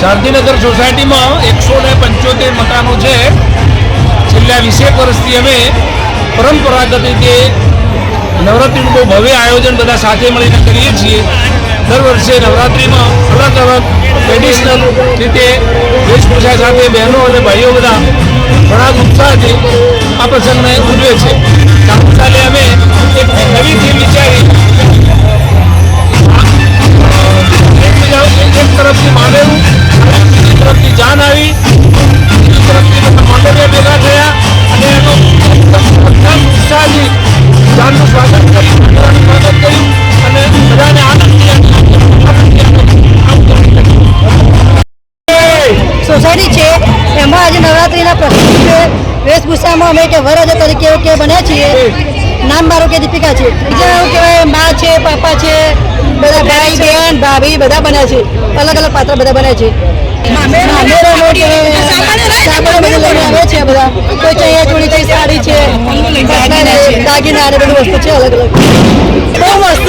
શાંતિનગર સોસાયટીમાં એકસો ને પંચોતેર મકાનો છે. છેલ્લા વીસેક વર્ષથી અમે પરંપરાગત રીતે નવરાત્રિનું બહુ ભવ્ય આયોજન બધા સાથે મળીને કરીએ છીએ. દર વર્ષે નવરાત્રિમાં અલગ અલગ ટ્રેડિશનલ રીતે વેશભૂષા સાથે બહેનો અને ભાઈઓ બધા ઘણા ઉત્સાહથી આ પ્રસંગને ઉજવે છે. ચાલે અમે એક નવી થીમ વિચારી. એક તરફથી તરફથી જાન આવી. માંડવીયા ભેગા થયા અને એનો એકદમ ઉત્સાહથી જાનનું સ્વાગત કર્યું. સ્વાગત કર્યું અને બધાને આનંદ સોસાયટી છે. એમાં આજે નવરાત્રિના પ્રસંગે વેશભૂષામાં અમે કે વરજ તરીકે એવું કે બન્યા છીએ. નામ મારું કે દીપિકા છે. બીજા એવું કહેવાય મા છે પાપા છે બધા ભાઈ બહેન ભાભી બધા બન્યા છે. અલગ અલગ પાત્ર બધા બન્યા છે. સામાન બધું લઈને આવે છે બધા. કોઈ ચૈયા ચોળી છે સાડી છે દાગીના બધી વસ્તુ છે અલગ અલગ. બહુ મસ્ત.